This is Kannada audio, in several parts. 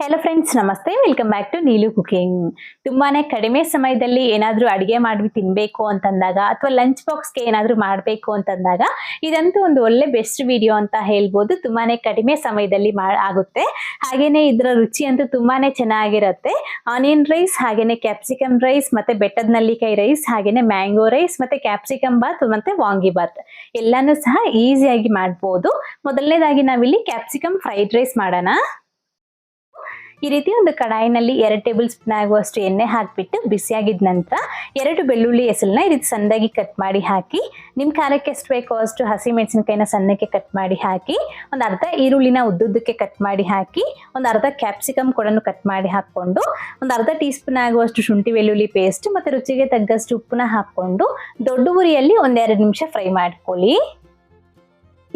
ಹೆಲೋ ಫ್ರೆಂಡ್ಸ್ ನಮಸ್ತೆ. Welcome back to Neelu cooking ತುಂಬಾನೇ ಕಡಿಮೆ ಸಮಯದಲ್ಲಿ ಏನಾದರೂ ಅಡುಗೆ ಮಾಡಿ ತಿನ್ನಬೇಕು ಅಂತಂದಾಗ ಅಥವಾ ಲಂಚ್ ಬಾಕ್ಸ್ಗೆ ಏನಾದರೂ ಮಾಡಬೇಕು ಅಂತಂದಾಗ ಇದಂತೂ ಒಂದು ಒಳ್ಳೆ ಬೆಸ್ಟ್ ವಿಡಿಯೋ ಅಂತ ಹೇಳ್ಬೋದು. ತುಂಬಾನೇ ಕಡಿಮೆ ಸಮಯದಲ್ಲಿ ಮಾ ಆಗುತ್ತೆ. ಹಾಗೆಯೇ ಇದರ ರುಚಿ ಅಂತೂ ತುಂಬಾನೇ ಚೆನ್ನಾಗಿರುತ್ತೆ. ಆನಿಯನ್ ರೈಸ್ ಹಾಗೆಯೇ ಕ್ಯಾಪ್ಸಿಕಮ್ ರೈಸ್ ಮತ್ತೆ ಬೆಟ್ಟದ ನಲ್ಲಿಕಾಯಿ ರೈಸ್ ಹಾಗೆಯೇ ಮ್ಯಾಂಗೋ ರೈಸ್ ಮತ್ತೆ ಕ್ಯಾಪ್ಸಿಕಮ್ ಬಾತ್ ಮತ್ತೆ ವಾಂಗಿ ಬಾತ್ ಎಲ್ಲನೂ ಸಹ ಈಸಿಯಾಗಿ ಮಾಡ್ಬೋದು. ಮೊದಲನೇದಾಗಿ ನಾವಿಲ್ಲಿ ಕ್ಯಾಪ್ಸಿಕಮ್ ಫ್ರೈಡ್ ರೈಸ್ ಮಾಡೋಣ. ಈ ರೀತಿ ಒಂದು ಕಡಾಯಿನಲ್ಲಿ ಎರಡು ಟೇಬಲ್ ಸ್ಪೂನ್ ಆಗುವಷ್ಟು ಎಣ್ಣೆ ಹಾಕಿಬಿಟ್ಟು ಬಿಸಿಯಾಗಿದ ನಂತರ ಎರಡು ಬೆಳ್ಳುಳ್ಳಿ ಹೆಸಲನ್ನ ಈ ರೀತಿ ಸಣ್ಣದಾಗಿ ಕಟ್ ಮಾಡಿ ಹಾಕಿ ನಿಮ್ಮ ಖಾರಕ್ಕೆ ಎಷ್ಟು ಬೇಕೋ ಅಷ್ಟು ಹಸಿ ಮೆಣಸಿನಕಾಯಿನ ಸಣ್ಣಕ್ಕೆ ಕಟ್ ಮಾಡಿ ಹಾಕಿ, ಒಂದು ಅರ್ಧ ಈರುಳ್ಳಿನ ಉದ್ದುದ್ದಕ್ಕೆ ಕಟ್ ಮಾಡಿ ಹಾಕಿ, ಒಂದು ಅರ್ಧ ಕ್ಯಾಪ್ಸಿಕಮ್ ಕೂಡ ಕಟ್ ಮಾಡಿ ಹಾಕ್ಕೊಂಡು, ಒಂದು ಅರ್ಧ ಟೀ ಸ್ಪೂನ್ ಆಗುವಷ್ಟು ಶುಂಠಿ ಬೆಳ್ಳುಳ್ಳಿ ಪೇಸ್ಟ್ ಮತ್ತು ರುಚಿಗೆ ತಗ್ಗಷ್ಟು ಉಪ್ಪನ್ನ ಹಾಕ್ಕೊಂಡು, ದೊಡ್ಡ ಉರಿಯಲ್ಲಿ ಒಂದೆರಡು ನಿಮಿಷ ಫ್ರೈ ಮಾಡ್ಕೊಳ್ಳಿ.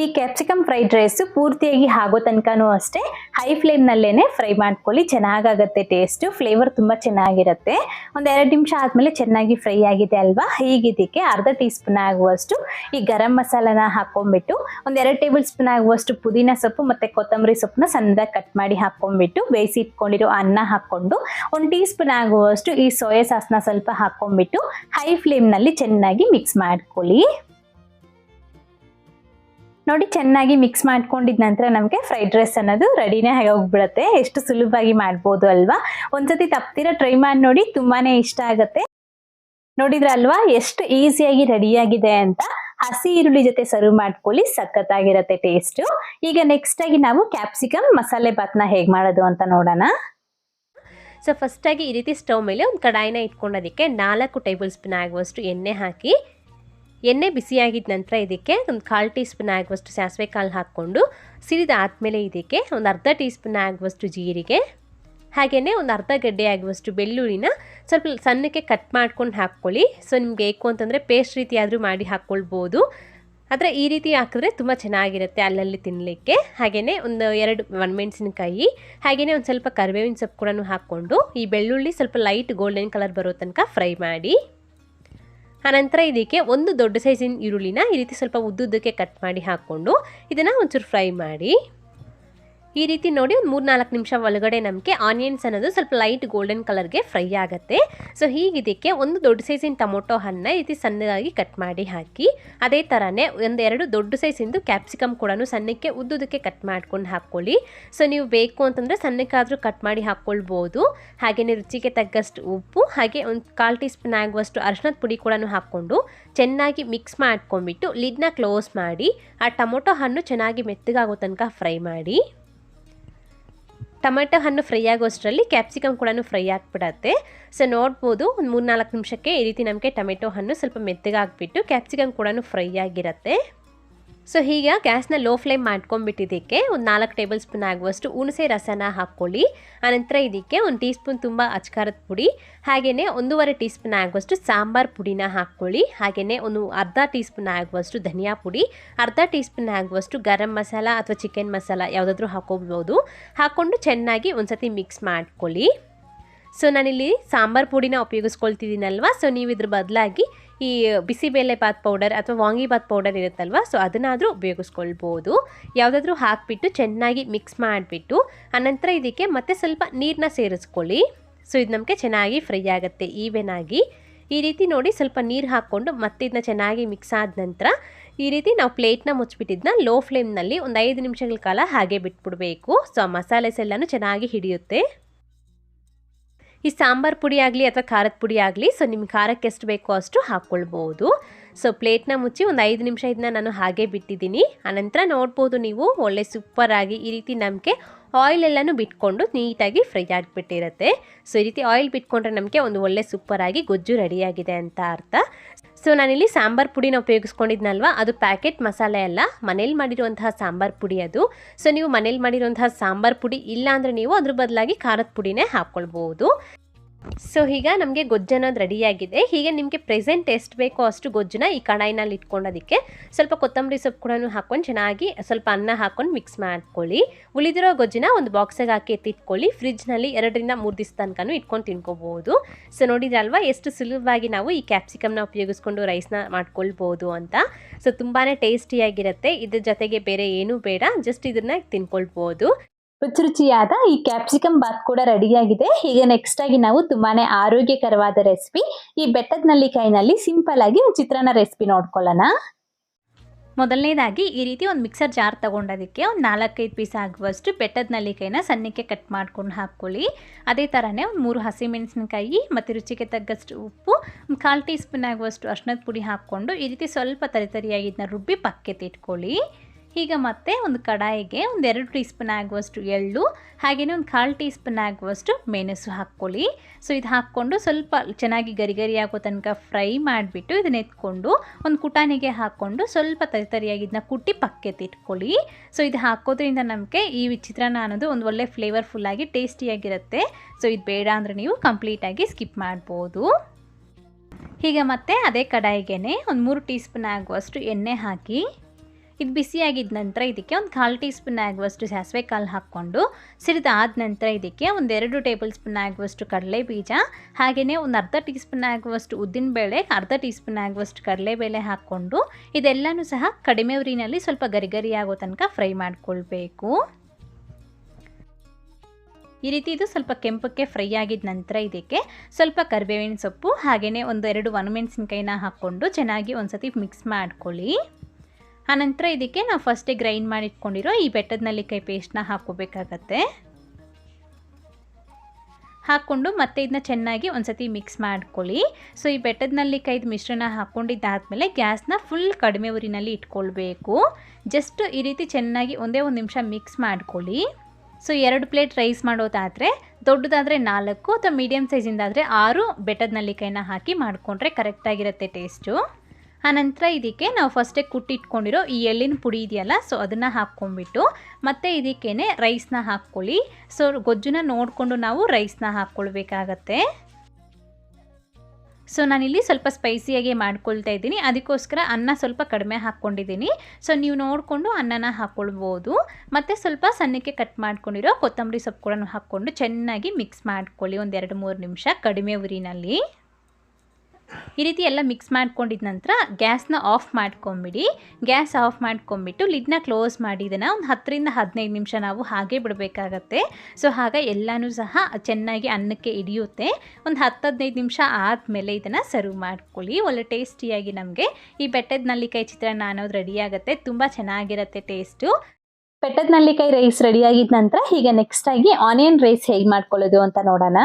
ಈ ಕ್ಯಾಪ್ಸಿಕಮ್ ಫ್ರೈಡ್ ರೈಸ್ ಪೂರ್ತಿಯಾಗಿ ಆಗೋ ತನಕನೂ ಅಷ್ಟೇ ಹೈ ಫ್ಲೇಮ್ನಲ್ಲೇ ಫ್ರೈ ಮಾಡ್ಕೊಳ್ಳಿ. ಚೆನ್ನಾಗಾಗತ್ತೆ ಟೇಸ್ಟ್ ಫ್ಲೇವರ್ ತುಂಬ ಚೆನ್ನಾಗಿರುತ್ತೆ. ಒಂದು ಎರಡು ನಿಮಿಷ ಆದಮೇಲೆ ಚೆನ್ನಾಗಿ ಫ್ರೈ ಆಗಿದೆ ಅಲ್ವಾ? ಹೀಗಿದ್ದಕ್ಕೆ ಅರ್ಧ ಟೀ ಸ್ಪೂನ್ ಆಗುವಷ್ಟು ಈ ಗರಂ ಮಸಾಲಾನ ಹಾಕೊಂಡ್ಬಿಟ್ಟು ಒಂದು ಎರಡು ಟೇಬಲ್ ಸ್ಪೂನ್ ಆಗುವಷ್ಟು ಪುದೀನ ಸೊಪ್ಪು ಮತ್ತು ಕೊತ್ತಂಬರಿ ಸೊಪ್ಪನ್ನ ಸಣ್ಣದಾಗಿ ಕಟ್ ಮಾಡಿ ಹಾಕೊಂಡ್ಬಿಟ್ಟು ಬೇಯಿಸಿ ಇಟ್ಕೊಂಡಿರೋ ಅನ್ನ ಹಾಕ್ಕೊಂಡು ಒಂದು ಟೀ ಸ್ಪೂನ್ ಆಗುವಷ್ಟು ಈ ಸೋಯಾ ಸಾಸ್ನ ಸ್ವಲ್ಪ ಹಾಕೊಂಡ್ಬಿಟ್ಟು ಹೈ ಫ್ಲೇಮ್ನಲ್ಲಿ ಚೆನ್ನಾಗಿ ಮಿಕ್ಸ್ ಮಾಡ್ಕೊಳ್ಳಿ. ನೋಡಿ, ಚೆನ್ನಾಗಿ ಮಿಕ್ಸ್ ಮಾಡ್ಕೊಂಡಿದ ನಂತರ ನಮಗೆ ಫ್ರೈಡ್ ರೈಸ್ ಅನ್ನೋದು ರೆಡಿನೇ ಹೋಗ್ಬಿಡುತ್ತೆ ಎಷ್ಟು ಸುಲಭವಾಗಿ ಮಾಡ್ಬೋದು ಅಲ್ವಾ? ಒಂದ್ಸತಿ ತಪ್ತಿರ ಟ್ರೈ ಮಾಡಿ ನೋಡಿ, ತುಂಬಾನೇ ಇಷ್ಟ ಆಗುತ್ತೆ. ನೋಡಿದ್ರಲ್ವಾ, ಎಷ್ಟು ಈಸಿಯಾಗಿ ರೆಡಿಯಾಗಿದೆ ಅಂತ? ಹಸಿ ಈರುಳ್ಳಿ ಜೊತೆ ಸರ್ವ್ ಮಾಡ್ಕೊಳ್ಳಿ, ಸಖತ್ತಾಗಿರತ್ತೆ ಟೇಸ್ಟು ಈಗ ನೆಕ್ಸ್ಟ್ ಆಗಿ ನಾವು ಕ್ಯಾಪ್ಸಿಕಮ್ ಮಸಾಲೆ ಬಾತ್ನ ಹೇಗೆ ಮಾಡೋದು ಅಂತ ನೋಡೋಣ. ಸೊ ಫಸ್ಟಾಗಿ ಈ ರೀತಿ ಸ್ಟವ್ ಮೇಲೆ ಒಂದು ಕಡಾಯಿನ ಇಟ್ಕೊಂಡೋದಕ್ಕೆ ನಾಲ್ಕು ಟೇಬಲ್ ಸ್ಪೂನ್ ಆಗುವಷ್ಟು ಎಣ್ಣೆ ಹಾಕಿ ಎಣ್ಣೆ ಬಿಸಿಯಾಗಿದ್ದ ನಂತರ ಇದಕ್ಕೆ ಒಂದು ಕಾಲು ಟೀ ಸ್ಪೂನ್ ಆಗುವಷ್ಟು ಸಾಸಿವೆ ಕಾಳು ಹಾಕ್ಕೊಂಡು ಸಿರಿದಾದ್ಮೇಲೆ ಇದಕ್ಕೆ ಒಂದು ಅರ್ಧ ಟೀ ಸ್ಪೂನ್ ಆಗುವಷ್ಟು ಜೀರಿಗೆ, ಹಾಗೆಯೇ ಒಂದು ಅರ್ಧ ಗಡ್ಡೆ ಆಗುವಷ್ಟು ಬೆಳ್ಳುಳ್ಳಿನ ಸ್ವಲ್ಪ ಸಣ್ಣಕ್ಕೆ ಕಟ್ ಮಾಡ್ಕೊಂಡು ಹಾಕ್ಕೊಳ್ಳಿ. ಸೊ ನಿಮ್ಗೆ ಬೇಕು ಅಂತಂದರೆ ಪೇಸ್ಟ್ ರೀತಿ ಆದರೂ ಮಾಡಿ ಹಾಕ್ಕೊಳ್ಬೋದು. ಆದರೆ ಈ ರೀತಿ ಹಾಕಿದ್ರೆ ತುಂಬ ಚೆನ್ನಾಗಿರುತ್ತೆ ಅಲ್ಲಲ್ಲಿ ತಿನ್ನಲಿಕ್ಕೆ ಹಾಗೆಯೇ ಒಂದು ಎರಡು ಒಣಮೆಣಸಿನಕಾಯಿ, ಹಾಗೆಯೇ ಒಂದು ಸ್ವಲ್ಪ ಕರಿಬೇವಿನ ಸೊಪ್ಪು ಕೂಡ ಹಾಕ್ಕೊಂಡು ಈ ಬೆಳ್ಳುಳ್ಳಿ ಸ್ವಲ್ಪ ಲೈಟ್ ಗೋಲ್ಡನ್ ಕಲರ್ ಬರೋ ತನಕ ಫ್ರೈ ಮಾಡಿ. ಆನಂತರ ಇದಕ್ಕೆ ಒಂದು ದೊಡ್ಡ ಸೈಜಿನ ಈರುಳ್ಳಿನ ಈ ರೀತಿ ಸ್ವಲ್ಪ ಉದ್ದುದ್ದಕ್ಕೆ ಕಟ್ ಮಾಡಿ ಹಾಕ್ಕೊಂಡು ಇದನ್ನು ಒಂಚೂರು ಫ್ರೈ ಮಾಡಿ. ಈ ರೀತಿ ನೋಡಿ ಒಂದು ಮೂರು ನಾಲ್ಕು ನಿಮಿಷ ಒಳಗಡೆ ನಮಗೆ ಆನಿಯನ್ಸ್ ಅನ್ನೋದು ಸ್ವಲ್ಪ ಲೈಟ್ ಗೋಲ್ಡನ್ ಕಲರ್ಗೆ ಫ್ರೈ ಆಗುತ್ತೆ. ಸೊ ಹೀಗಿದಕ್ಕೆ ಒಂದು ದೊಡ್ಡ ಸೈಜಿನ ಟೊಮೊಟೊ ಹಣ್ಣ ಈ ರೀತಿ ಸಣ್ಣದಾಗಿ ಕಟ್ ಮಾಡಿ ಹಾಕಿ, ಅದೇ ಥರನೇ ಒಂದೆರಡು ದೊಡ್ಡ ಸೈಜಿಂದು ಕ್ಯಾಪ್ಸಿಕಮ್ ಕೂಡ ಸಣ್ಣಕ್ಕೆ ಉದ್ದುದಕ್ಕೆ ಕಟ್ ಮಾಡ್ಕೊಂಡು ಹಾಕ್ಕೊಳ್ಳಿ ಸೊ ನೀವು ಬೇಕು ಅಂತಂದರೆ ಸಣ್ಣಕ್ಕಾದರೂ ಕಟ್ ಮಾಡಿ ಹಾಕ್ಕೊಳ್ಬೋದು ಹಾಗೆಯೇ ರುಚಿಗೆ ತಗ್ಗಷ್ಟು ಉಪ್ಪು, ಹಾಗೆ ಒಂದು ಕಾಲು ಟೀ ಸ್ಪೂನ್ ಆಗುವಷ್ಟು ಅರ್ಶನದ ಪುಡಿ ಕೂಡ ಹಾಕ್ಕೊಂಡು ಚೆನ್ನಾಗಿ ಮಿಕ್ಸ್ ಮಾಡ್ಕೊಂಡ್ಬಿಟ್ಟು ಲಿಡ್ನ ಕ್ಲೋಸ್ ಮಾಡಿ, ಆ ಟೊಮೊಟೊ ಹಣ್ಣು ಚೆನ್ನಾಗಿ ಮೆತ್ತಗಾಗೋ ತನಕ ಫ್ರೈ ಮಾಡಿ. ಟೊಮೆಟೊ ಹಣ್ಣು ಫ್ರೈ ಆಗೋಷ್ಟರಲ್ಲಿ ಕ್ಯಾಪ್ಸಿಕಮ್ ಕೂಡ ಫ್ರೈ ಆಗಿಬಿಡತ್ತೆ. ಸೊ ನೋಡ್ಬೋದು ಒಂದು ಮೂರು ನಾಲ್ಕು ನಿಮಿಷಕ್ಕೆ ಈ ರೀತಿ ನಮಗೆ ಟೊಮೆಟೊ ಹಣ್ಣು ಸ್ವಲ್ಪ ಮೆತ್ತಗಾಗ್ಬಿಟ್ಟು ಕ್ಯಾಪ್ಸಿಕಮ್ ಕೂಡ ಫ್ರೈ ಆಗಿರುತ್ತೆ. ಸೊ ಹೀಗೆ ಗ್ಯಾಸ್ನ ಲೋ ಫ್ಲೇಮ್ ಮಾಡ್ಕೊಂಡ್ಬಿಟ್ಟಿದ್ದಕ್ಕೆ ಒಂದು ನಾಲ್ಕು ಟೇಬಲ್ ಸ್ಪೂನ್ ಆಗುವಷ್ಟು ಹುಣಸೆ ರಸನ ಹಾಕ್ಕೊಳ್ಳಿ. ಆನಂತರ ಇದಕ್ಕೆ ಒಂದು ಟೀ ಸ್ಪೂನ್ ತುಂಬ ಅಚ್ಕಾರದ ಪುಡಿ ಹಾಗೆಯೇ ಒಂದೂವರೆ ಟೀ ಸ್ಪೂನ್ ಆಗುವಷ್ಟು ಸಾಂಬಾರ್ ಪುಡಿನ ಹಾಕ್ಕೊಳ್ಳಿ. ಹಾಗೆಯೇ ಒಂದು ಅರ್ಧ ಟೀ ಸ್ಪೂನ್ ಆಗುವಷ್ಟು ಧನಿಯಾ ಪುಡಿ, ಅರ್ಧ ಟೀ ಸ್ಪೂನ್ ಆಗುವಷ್ಟು ಗರಂ ಮಸಾಲ ಅಥವಾ ಚಿಕನ್ ಮಸಾಲ ಯಾವುದಾದ್ರೂ ಹಾಕೋಬೋದು ಹಾಕ್ಕೊಂಡು ಚೆನ್ನಾಗಿ ಒಂದ್ಸತಿ ಮಿಕ್ಸ್ ಮಾಡ್ಕೊಳ್ಳಿ. ಸೊ ನಾನಿಲ್ಲಿ ಸಾಂಬಾರ್ ಪುಡಿನ ಉಪಯೋಗಿಸ್ಕೊಳ್ತಿದ್ದೀನಲ್ವ? ಸೊ ನೀವು ಇದ್ರ ಬದಲಾಗಿ ಈ ಬಿಸಿಬೇಳೆ ಬಾತ್ ಪೌಡರ್ ಅಥವಾ ವಾಂಗಿಬಾತ್ ಪೌಡರ್ ಇರುತ್ತಲ್ವ? ಸೊ ಅದನ್ನಾದರೂ ಉಪಯೋಗಿಸ್ಕೊಳ್ಬೋದು. ಯಾವುದಾದ್ರೂ ಹಾಕಿಬಿಟ್ಟು ಚೆನ್ನಾಗಿ ಮಿಕ್ಸ್ ಮಾಡಿಬಿಟ್ಟು, ಆನಂತರ ಇದಕ್ಕೆ ಮತ್ತೆ ಸ್ವಲ್ಪ ನೀರನ್ನ ಸೇರಿಸ್ಕೊಳ್ಳಿ. ಸೊ ಇದು ನಮಗೆ ಚೆನ್ನಾಗಿ ಫ್ರೈ ಆಗುತ್ತೆ, ಈವೆನ್ ಆಗಿ. ಈ ರೀತಿ ನೋಡಿ ಸ್ವಲ್ಪ ನೀರು ಹಾಕ್ಕೊಂಡು ಮತ್ತೆ ಇದನ್ನ ಚೆನ್ನಾಗಿ ಮಿಕ್ಸ್ ಆದ ನಂತರ ಈ ರೀತಿ ನಾವು ಪ್ಲೇಟ್ನ ಮುಚ್ಚಿಬಿಟ್ಟಿದ್ನ ಲೋ ಫ್ಲೇಮ್ನಲ್ಲಿ ಒಂದು ಐದು ನಿಮಿಷಗಳ ಕಾಲ ಹಾಗೆ ಬಿಟ್ಬಿಡಬೇಕು. ಸೊ ಆ ಮಸಾಲೆಸ್ ಎಲ್ಲನೂ ಚೆನ್ನಾಗಿ ಹಿಡಿಯುತ್ತೆ. ಈ ಸಾಂಬಾರು ಪುಡಿ ಆಗಲಿ ಅಥವಾ ಖಾರದ ಪುಡಿ ಆಗಲಿ ಸೊ ನಿಮ್ಗೆ ಖಾರಕ್ಕೆ ಎಷ್ಟು ಬೇಕೋ ಅಷ್ಟು ಹಾಕ್ಕೊಳ್ಬೋದು. ಸೊ ಪ್ಲೇಟ್ನ ಮುಚ್ಚಿ ಒಂದು ಐದು ನಿಮಿಷ ಇದನ್ನ ನಾನು ಹಾಗೆ ಬಿಟ್ಟಿದ್ದೀನಿ. ಆನಂತರ ನೋಡ್ಬೋದು ನೀವು, ಒಳ್ಳೆ ಸೂಪರಾಗಿ ಈ ರೀತಿ ನಮಗೆ ಆಯಿಲ್ ಎಲ್ಲನೂ ಬಿಟ್ಕೊಂಡು ನೀಟಾಗಿ ಫ್ರೈ ಆಗಿಬಿಟ್ಟಿರುತ್ತೆ. ಸೊ ಈ ರೀತಿ ಆಯಿಲ್ ಬಿಟ್ಕೊಂಡ್ರೆ ನಮಗೆ ಒಂದು ಒಳ್ಳೆ ಸೂಪರಾಗಿ ಗೊಜ್ಜು ರೆಡಿಯಾಗಿದೆ ಅಂತ ಅರ್ಥ. ಸೊ ನಾನಿಲ್ಲಿ ಸಾಂಬಾರ್ ಪುಡಿನ ಉಪಯೋಗಿಸ್ಕೊಂಡಿದ್ನಲ್ವ? ಅದು ಪ್ಯಾಕೆಟ್ ಮಸಾಲೆ ಅಲ್ಲ, ಮನೇಲಿ ಮಾಡಿರುವಂತಹ ಸಾಂಬಾರ್ ಪುಡಿ ಅದು. ಸೊ ನೀವು ಮನೇಲಿ ಮಾಡಿರುವಂತಹ ಸಾಂಬಾರ್ ಪುಡಿ ಇಲ್ಲ ಅಂದರೆ ನೀವು ಅದ್ರ ಬದಲಾಗಿ ಖಾರದ ಪುಡಿನೇ ಹಾಕ್ಕೊಳ್ಬೋದು. ಸೊ ಈಗ ನಮಗೆ ಗೊಜ್ಜು ಅನ್ನೋದು ರೆಡಿಯಾಗಿದೆ ಹೀಗೆ ನಿಮಗೆ ಪ್ರೆಸೆಂಟ್ ಎಷ್ಟು ಬೇಕೋ ಅಷ್ಟು ಗೊಜ್ಜನ್ನ ಈ ಕಡಾಯಿನಲ್ಲಿ ಇಟ್ಕೊಂಡೋದಕ್ಕೆ ಸ್ವಲ್ಪ ಕೊತ್ತಂಬರಿ ಸೊಪ್ಪು ಕೂಡ ಹಾಕ್ಕೊಂಡು ಚೆನ್ನಾಗಿ ಸ್ವಲ್ಪ ಅನ್ನ ಹಾಕ್ಕೊಂಡು ಮಿಕ್ಸ್ ಮಾಡ್ಕೊಳ್ಳಿ. ಉಳಿದಿರೋ ಗೊಜ್ಜನ್ನ ಒಂದು ಬಾಕ್ಸಿಗೆ ಹಾಕಿ ಎತ್ತಿಟ್ಕೊಳ್ಳಿ. ಫ್ರಿಜ್ನಲ್ಲಿ ಎರಡರಿಂದ ಮೂರು ದಿವಸ ತನಕ ಇಟ್ಕೊಂಡು ತಿನ್ಕೋಬೋದು. ಸೊ ನೋಡಿದ್ರಲ್ವಾ ಎಷ್ಟು ಸುಲಭವಾಗಿ ನಾವು ಈ ಕ್ಯಾಪ್ಸಿಕಮ್ನ ಉಪಯೋಗಿಸ್ಕೊಂಡು ರೈಸ್ನ ಮಾಡ್ಕೊಳ್ಬೋದು ಅಂತ. ಸೊ ತುಂಬಾ ಟೇಸ್ಟಿಯಾಗಿರುತ್ತೆ ಇದ್ರ ಜೊತೆಗೆ ಬೇರೆ ಏನೂ ಬೇಡ. ಜಸ್ಟ್ ಇದನ್ನ ತಿನ್ಕೊಳ್ಬೋದು. ರುಚಿ ರುಚಿಯಾದ ಈ ಕ್ಯಾಪ್ಸಿಕಮ್ ಬಾತ್ ಕೂಡ ರೆಡಿಯಾಗಿದೆ ಈಗ ನೆಕ್ಸ್ಟ್ ಆಗಿ ನಾವು ತುಂಬಾನೇ ಆರೋಗ್ಯಕರವಾದ ರೆಸಿಪಿ ಈ ಬೆಟ್ಟದ ನಲ್ಲಿಕಾಯಿನಲ್ಲಿ ಸಿಂಪಲ್ ಆಗಿ ಚಿತ್ರಾನ್ನ ರೆಸಿಪಿ ನೋಡ್ಕೊಳ್ಳೋಣ. ಮೊದಲನೇದಾಗಿ ಈ ರೀತಿ ಒಂದು ಮಿಕ್ಸರ್ ಜಾರ್ ತಗೊಂಡೋದಕ್ಕೆ ಒಂದು ನಾಲ್ಕೈದು ಪೀಸ್ ಆಗುವಷ್ಟು ಬೆಟ್ಟದ ನಲ್ಲಿಕಾಯಿನ ಸಣ್ಣಕ್ಕೆ ಕಟ್ ಮಾಡ್ಕೊಂಡು ಹಾಕ್ಕೊಳ್ಳಿ. ಅದೇ ಥರನೇ ಒಂದು ಮೂರು ಹಸಿಮೆಣಸಿನಕಾಯಿ ಮತ್ತು ರುಚಿಗೆ ತಗ್ಗಷ್ಟು ಉಪ್ಪು ಕಾಲು ಟೀ ಸ್ಪೂನ್ ಆಗುವಷ್ಟು ಅರ್ಶನದ ಪುಡಿ ಹಾಕ್ಕೊಂಡು ಈ ರೀತಿ ಸ್ವಲ್ಪ ತರಿತರಿಯಾಗಿ ಇದನ್ನ ರುಬ್ಬಿ ಪಕ್ಕೆ ಇಟ್ಕೊಳ್ಳಿ ಈಗ ಮತ್ತೆ ಒಂದು ಕಡಾಯಿಗೆ ಒಂದು ಎರಡು ಟೀ ಸ್ಪೂನ್ ಆಗುವಷ್ಟು ಎಳ್ಳು ಹಾಗೆಯೇ ಒಂದು ಕಾಲು ಟೀ ಸ್ಪೂನ್ ಆಗುವಷ್ಟು ಮೆಣಸು ಹಾಕ್ಕೊಳ್ಳಿ. ಸೊ ಇದು ಹಾಕ್ಕೊಂಡು ಸ್ವಲ್ಪ ಚೆನ್ನಾಗಿ ಗರಿ ಆಗೋ ತನಕ ಫ್ರೈ ಮಾಡಿಬಿಟ್ಟು ಇದನ್ನ ಎತ್ಕೊಂಡು ಒಂದು ಕುಟಾನಿಗೆ ಹಾಕ್ಕೊಂಡು ಸ್ವಲ್ಪ ತರಿತರಿಯಾಗಿ ಇದನ್ನ ಕುಟ್ಟಿ ಪಕ್ಕೆತ್ತಿಟ್ಕೊಳ್ಳಿ ಸೊ ಇದು ಹಾಕೋದ್ರಿಂದ ನಮಗೆ ಈ ಚಿತ್ರಾನ್ನ ಅನ್ನೋದು ಒಂದು ಒಳ್ಳೆ ಫ್ಲೇವರ್ಫುಲ್ಲಾಗಿ ಟೇಸ್ಟಿಯಾಗಿರುತ್ತೆ. ಸೊ ಇದು ಬೇಡ ಅಂದರೆ ನೀವು ಕಂಪ್ಲೀಟಾಗಿ ಸ್ಕಿಪ್ ಮಾಡ್ಬೋದು. ಈಗ ಮತ್ತೆ ಅದೇ ಕಡಾಯಿಗೆ ಒಂದು ಮೂರು ಟೀ ಸ್ಪೂನ್ ಆಗುವಷ್ಟು ಎಣ್ಣೆ ಹಾಕಿ ಇದು ಬಿಸಿಯಾಗಿದ್ದ ನಂತರ ಇದಕ್ಕೆ ಒಂದು ಕಾಲು ಟೀ ಸ್ಪೂನ್ ಆಗುವಷ್ಟು ಸಾಸಿವೆ ಕಾಳು ಹಾಕ್ಕೊಂಡು ಸಿರಿದಾದ ನಂತರ ಇದಕ್ಕೆ ಒಂದೆರಡು ಟೇಬಲ್ ಸ್ಪೂನ್ ಆಗುವಷ್ಟು ಕಡಲೆ ಬೀಜ ಹಾಗೆಯೇ ಒಂದು ಅರ್ಧ ಟೀ ಸ್ಪೂನ್ ಆಗುವಷ್ಟು ಉದ್ದಿನಬೇಳೆ, ಅರ್ಧ ಟೀ ಸ್ಪೂನ್ ಆಗುವಷ್ಟು ಕಡಲೆಬೇಳೆ ಹಾಕ್ಕೊಂಡು ಇದೆಲ್ಲನೂ ಸಹ ಕಡಿಮೆ ಉರಿನಲ್ಲಿ ಸ್ವಲ್ಪ ಗರಿ ಗರಿ ಆಗೋ ತನಕ ಫ್ರೈ ಮಾಡಿಕೊಳ್ಬೇಕು. ಈ ರೀತಿ ಇದು ಸ್ವಲ್ಪ ಕೆಂಪಕ್ಕೆ ಫ್ರೈ ಆಗಿದ ನಂತರ ಇದಕ್ಕೆ ಸ್ವಲ್ಪ ಕರಿಬೇವಿನ ಸೊಪ್ಪು, ಹಾಗೆಯೇ ಒಂದೆರಡು ಒಣಮೆಣಸಿನ್ಕಾಯಿನ ಹಾಕ್ಕೊಂಡು ಚೆನ್ನಾಗಿ ಒಂದ್ಸತಿ ಮಿಕ್ಸ್ ಮಾಡ್ಕೊಳ್ಳಿ. ಆನಂತರ ಇದಕ್ಕೆ ನಾವು ಫಸ್ಟೇ ಗ್ರೈಂಡ್ ಮಾಡಿಟ್ಕೊಂಡಿರೋ ಈ ಬೆಟ್ಟದ ನಲ್ಲಿಕಾಯಿ ಪೇಸ್ಟ್ನ ಹಾಕೋಬೇಕಾಗತ್ತೆ ಹಾಕ್ಕೊಂಡು ಮತ್ತೆ ಇದನ್ನ ಚೆನ್ನಾಗಿ ಒಂದ್ಸತಿ ಮಿಕ್ಸ್ ಮಾಡ್ಕೊಳ್ಳಿ. ಸೊ ಈ ಬೆಟ್ಟದ ನಲ್ಲಿಕಾಯ್ದು ಮಿಶ್ರಣ ಹಾಕ್ಕೊಂಡಿದ್ದಾದಮೇಲೆ ಗ್ಯಾಸ್ನ ಫುಲ್ ಕಡಿಮೆ ಉರಿನಲ್ಲಿ ಇಟ್ಕೊಳ್ಬೇಕು. ಜಸ್ಟ್ ಈ ರೀತಿ ಚೆನ್ನಾಗಿ ಒಂದೇ ಒಂದು ನಿಮಿಷ ಮಿಕ್ಸ್ ಮಾಡ್ಕೊಳ್ಳಿ. ಸೊ ಎರಡು ಪ್ಲೇಟ್ ರೈಸ್ ಮಾಡೋದಾದರೆ ದೊಡ್ಡದಾದರೆ ನಾಲ್ಕು ಅಥವಾ ಮೀಡಿಯಮ್ ಸೈಜಿಂದಾದರೆ ಆರು ಬೆಟ್ಟದ ನಲ್ಲಿಕಾಯಿನ ಹಾಕಿ ಮಾಡಿಕೊಂಡ್ರೆ ಕರೆಕ್ಟಾಗಿರುತ್ತೆ ಟೇಸ್ಟು ಆನಂತರ ಇದಕ್ಕೆ ನಾವು ಫಸ್ಟೇ ಕುಟ್ಟಿಟ್ಕೊಂಡಿರೋ ಈ ಎಳ್ಳಿನ ಪುಡಿ ಇದೆಯಲ್ಲ ಸೊ ಅದನ್ನು ಹಾಕ್ಕೊಂಡ್ಬಿಟ್ಟು ಮತ್ತು ಇದಕ್ಕೇ ರೈಸ್ನ ಹಾಕ್ಕೊಳ್ಳಿ. ಸೊ ಗೊಜ್ಜನ್ನ ನೋಡಿಕೊಂಡು ನಾವು ರೈಸ್ನ ಹಾಕ್ಕೊಳ್ಬೇಕಾಗತ್ತೆ. ಸೊ ನಾನಿಲ್ಲಿ ಸ್ವಲ್ಪ ಸ್ಪೈಸಿಯಾಗಿ ಮಾಡ್ಕೊಳ್ತಾ ಇದ್ದೀನಿ. ಅದಕ್ಕೋಸ್ಕರ ಅನ್ನ ಸ್ವಲ್ಪ ಕಡಿಮೆ ಹಾಕ್ಕೊಂಡಿದ್ದೀನಿ. ಸೊ ನೀವು ನೋಡಿಕೊಂಡು ಅನ್ನನ ಹಾಕ್ಕೊಳ್ಬೋದು. ಮತ್ತು ಸ್ವಲ್ಪ ಸಣ್ಣಕ್ಕೆ ಕಟ್ ಮಾಡ್ಕೊಂಡಿರೋ ಕೊತ್ತಂಬರಿ ಸೊಪ್ಪು ಕೂಡ ಹಾಕ್ಕೊಂಡು ಚೆನ್ನಾಗಿ ಮಿಕ್ಸ್ ಮಾಡ್ಕೊಳ್ಳಿ. ಒಂದೆರಡು ಮೂರು ನಿಮಿಷ ಕಡಿಮೆ ಉರಿನಲ್ಲಿ. ಈ ರೀತಿ ಎಲ್ಲ ಮಿಕ್ಸ್ ಮಾಡ್ಕೊಂಡಿದ ನಂತರ ಗ್ಯಾಸ್ನ ಆಫ್ ಮಾಡ್ಕೊಂಬಿಡಿ. ಗ್ಯಾಸ್ ಆಫ್ ಮಾಡ್ಕೊಂಬಿಟ್ಟು ಲಿಡ್ನ ಕ್ಲೋಸ್ ಮಾಡಿ, ಇದನ್ನು ಒಂದು ಹತ್ತರಿಂದ ಹದಿನೈದು ನಿಮಿಷ ನಾವು ಹಾಗೆ ಬಿಡಬೇಕಾಗತ್ತೆ. ಸೊ ಆಗ ಎಲ್ಲನೂ ಸಹ ಚೆನ್ನಾಗಿ ಅನ್ನಕ್ಕೆ ಹಿಡಿಯುತ್ತೆ. ಒಂದು ಹತ್ತು ಹದಿನೈದು ನಿಮಿಷ ಆದಮೇಲೆ ಇದನ್ನು ಸರ್ವ್ ಮಾಡ್ಕೊಳ್ಳಿ. ಒಳ್ಳೆ ಟೇಸ್ಟಿಯಾಗಿ ನಮಗೆ ಈ ಬೆಟ್ಟದ ನಲ್ಲಿಕಾಯಿ ಚಿತ್ರಾನ್ನ ಅನ್ನೋದು ರೆಡಿ ಆಗುತ್ತೆ. ತುಂಬ ಚೆನ್ನಾಗಿರುತ್ತೆ ಟೇಸ್ಟು ಬೆಟ್ಟದ ನಲ್ಲಿಕಾಯಿ ರೈಸ್ ರೆಡಿಯಾಗಿದ್ದ ನಂತರ ಈಗ ನೆಕ್ಸ್ಟ್ ಆಗಿ ಆನಿಯನ್ ರೈಸ್ ಹೇಗೆ ಮಾಡ್ಕೊಳ್ಳೋದು ಅಂತ ನೋಡೋಣ.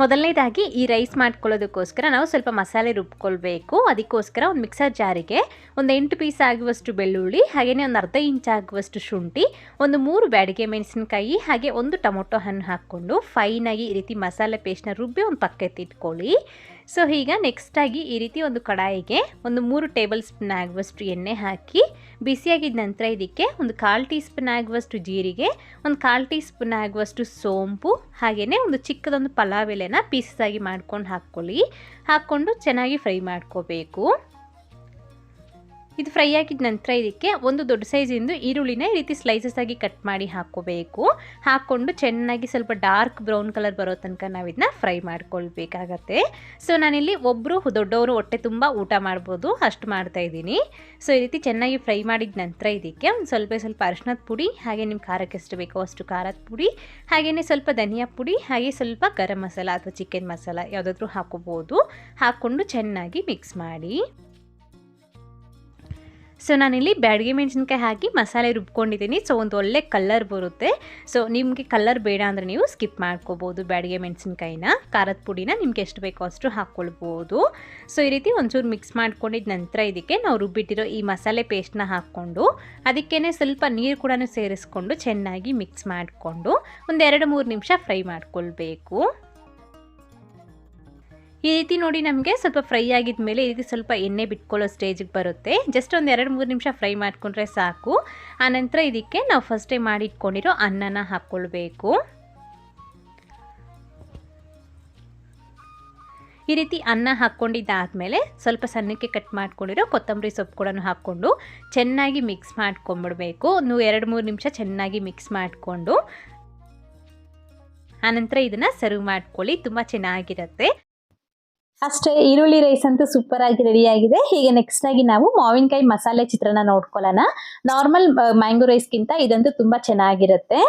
ಮೊದಲನೇದಾಗಿ ಈ ರೈಸ್ ಮಾಡ್ಕೊಳ್ಳೋದಕ್ಕೋಸ್ಕರ ನಾವು ಸ್ವಲ್ಪ ಮಸಾಲೆ ರುಬ್ಕೊಳ್ಬೇಕು. ಅದಕ್ಕೋಸ್ಕರ ಒಂದು ಮಿಕ್ಸರ್ ಜಾರಿಗೆ ಒಂದು ಎಂಟು ಪೀಸ್ ಆಗುವಷ್ಟು ಬೆಳ್ಳುಳ್ಳಿ, ಹಾಗೆಯೇ ಒಂದು ಅರ್ಧ ಇಂಚ್ ಆಗುವಷ್ಟು ಶುಂಠಿ, ಒಂದು ಮೂರು ಬ್ಯಾಡಿಗೆ ಮೆಣಸಿನಕಾಯಿ, ಹಾಗೆ ಒಂದು ಟೊಮೊಟೊ ಹಣ್ಣು ಹಾಕ್ಕೊಂಡು ಫೈನಾಗಿ ಈ ರೀತಿ ಮಸಾಲೆ ಪೇಸ್ಟ್ನ ರುಬ್ಬಿ ಒಂದು ಪಕ್ಕೆತ್ತಿಟ್ಕೊಳ್ಳಿ ಸೊ, ಈಗ ನೆಕ್ಸ್ಟಾಗಿ ಈ ರೀತಿ ಒಂದು ಕಡಾಯಿಗೆ ಒಂದು ಮೂರು ಟೇಬಲ್ ಸ್ಪೂನ್ ಆಗುವಷ್ಟು ಎಣ್ಣೆ ಹಾಕಿ ಬಿಸಿಯಾಗಿದ್ದ ನಂತರ ಇದಕ್ಕೆ ಒಂದು ಕಾಲು ಟೀ ಸ್ಪೂನ್ ಆಗುವಷ್ಟು ಜೀರಿಗೆ, ಒಂದು ಕಾಲು ಟೀ ಸ್ಪೂನ್ ಆಗುವಷ್ಟು ಸೋಂಪು, ಹಾಗೆಯೇ ಒಂದು ಚಿಕ್ಕದೊಂದು ಪಲಾವ್ ಎಲೆನ ಪೀಸಸ್ ಆಗಿ ಮಾಡ್ಕೊಂಡು ಹಾಕ್ಕೊಳ್ಳಿ. ಹಾಕ್ಕೊಂಡು ಚೆನ್ನಾಗಿ ಫ್ರೈ ಮಾಡ್ಕೋಬೇಕು. ಇದು ಫ್ರೈ ಆಗಿದ ನಂತರ ಇದಕ್ಕೆ ಒಂದು ದೊಡ್ಡ ಸೈಜಿಂದು ಈರುಳ್ಳಿನ ಈ ರೀತಿ ಸ್ಲೈಸಸ್ ಆಗಿ ಕಟ್ ಮಾಡಿ ಹಾಕೋಬೇಕು. ಹಾಕ್ಕೊಂಡು ಚೆನ್ನಾಗಿ ಸ್ವಲ್ಪ ಡಾರ್ಕ್ ಬ್ರೌನ್ ಕಲರ್ ಬರೋ ತನಕ ನಾವು ಇದನ್ನ ಫ್ರೈ ಮಾಡ್ಕೊಳ್ಬೇಕಾಗತ್ತೆ. ಸೊ ನಾನಿಲ್ಲಿ ಒಬ್ಬರು ದೊಡ್ಡವರು ಹೊಟ್ಟೆ ತುಂಬ ಊಟ ಮಾಡ್ಬೋದು, ಅಷ್ಟು ಮಾಡ್ತಾ ಇದ್ದೀನಿ. ಸೊ ಈ ರೀತಿ ಚೆನ್ನಾಗಿ ಫ್ರೈ ಮಾಡಿದ ನಂತರ ಇದಕ್ಕೆ ಒಂದು ಸ್ವಲ್ಪ ಸ್ವಲ್ಪ ಅರಿಶಿನದ ಪುಡಿ, ಹಾಗೆ ನಿಮ್ಮ ಖಾರಕ್ಕೆ ಎಷ್ಟು ಬೇಕೋ ಅಷ್ಟು ಖಾರದ ಪುಡಿ ಹಾಗೆಯೇ ಸ್ವಲ್ಪ ಧನಿಯಾ ಪುಡಿ, ಹಾಗೆ ಸ್ವಲ್ಪ ಗರಂ ಮಸಾಲ ಅಥವಾ ಚಿಕನ್ ಮಸಾಲ ಯಾವುದಾದ್ರೂ ಹಾಕೋಬೋದು. ಹಾಕ್ಕೊಂಡು ಚೆನ್ನಾಗಿ ಮಿಕ್ಸ್ ಮಾಡಿ. ಸೊ ನಾನಿಲ್ಲಿ ಬ್ಯಾಡಿಗೆ ಮೆಣಸಿನ್ಕಾಯಿ ಹಾಕಿ ಮಸಾಲೆ ರುಬ್ಕೊಂಡಿದ್ದೀನಿ. ಸೊ ಒಂದು ಒಳ್ಳೆ ಕಲರ್ ಬರುತ್ತೆ. ಸೊ ನಿಮಗೆ ಕಲರ್ ಬೇಡ ಅಂದರೆ ನೀವು ಸ್ಕಿಪ್ ಮಾಡ್ಕೋಬೋದು ಬ್ಯಾಡಿಗೆ ಮೆಣಸಿನ್ಕಾಯಿನ. ಖಾರದ ಪುಡಿನ ನಿಮ್ಗೆ ಎಷ್ಟು ಬೇಕೋ ಅಷ್ಟು ಹಾಕ್ಕೊಳ್ಬೋದು ಸೊ ಈ ರೀತಿ ಒಂಚೂರು ಮಿಕ್ಸ್ ಮಾಡ್ಕೊಂಡಿದ್ದ ನಂತರ ಇದಕ್ಕೆ ನಾವು ರುಬ್ಬಿಟ್ಟಿರೋ ಈ ಮಸಾಲೆ ಪೇಸ್ಟ್ನ ಹಾಕ್ಕೊಂಡು ಅದಕ್ಕೇ ಸ್ವಲ್ಪ ನೀರು ಕೂಡ ಸೇರಿಸ್ಕೊಂಡು ಚೆನ್ನಾಗಿ ಮಿಕ್ಸ್ ಮಾಡಿಕೊಂಡು, ಒಂದು ಎರಡು ಮೂರು ನಿಮಿಷ ಫ್ರೈ ಮಾಡ್ಕೊಳ್ಬೇಕು. ಈ ರೀತಿ ನೋಡಿ ನಮಗೆ ಸ್ವಲ್ಪ ಫ್ರೈ ಆಗಿದ ಮೇಲೆ ಈ ರೀತಿ ಸ್ವಲ್ಪ ಎಣ್ಣೆ ಬಿಟ್ಕೊಳ್ಳೋ ಸ್ಟೇಜಿಗೆ ಬರುತ್ತೆ. ಜಸ್ಟ್ ಒಂದು ಎರಡು ಮೂರು ನಿಮಿಷ ಫ್ರೈ ಮಾಡಿಕೊಂಡ್ರೆ ಸಾಕು. ಆನಂತರ ಇದಕ್ಕೆ ನಾವು ಫಸ್ಟೇ ಮಾಡಿಟ್ಕೊಂಡಿರೋ ಅನ್ನನ ಹಾಕ್ಕೊಳ್ಬೇಕು. ಈ ರೀತಿ ಅನ್ನ ಹಾಕ್ಕೊಂಡಿದ್ದಾದಮೇಲೆ ಸ್ವಲ್ಪ ಸಣ್ಣಕ್ಕೆ ಕಟ್ ಮಾಡ್ಕೊಂಡಿರೋ ಕೊತ್ತಂಬರಿ ಸೊಪ್ಪು ಕೂಡ ಹಾಕ್ಕೊಂಡು ಚೆನ್ನಾಗಿ ಮಿಕ್ಸ್ ಮಾಡ್ಕೊಂಬಿಡ್ಬೇಕು. ಒಂದು ಎರಡು ಮೂರು ನಿಮಿಷ ಚೆನ್ನಾಗಿ ಮಿಕ್ಸ್ ಮಾಡಿಕೊಂಡು ಆನಂತರ ಇದನ್ನು ಸರ್ವ್ ಮಾಡ್ಕೊಳ್ಳಿ, ತುಂಬ ಚೆನ್ನಾಗಿರುತ್ತೆ. ಅಷ್ಟೇ ಈರುಳ್ಳಿ ರೈಸ್ ಅಂತೂ ಸೂಪರ್ ಆಗಿ ರೆಡಿ ಆಗಿದೆ. ಹೀಗೆ ನೆಕ್ಸ್ಟ್ ಆಗಿ ನಾವು ಮಾವಿನಕಾಯಿ ಮಸಾಲೆ ಚಿತ್ರನ ನೋಡ್ಕೊಳ್ಳೋಣ. ನಾರ್ಮಲ್ ಮ್ಯಾಂಗೋ ರೈಸ್ಗಿಂತ ಇದಂತೂ ತುಂಬಾ ಚೆನ್ನಾಗಿರುತ್ತೆ.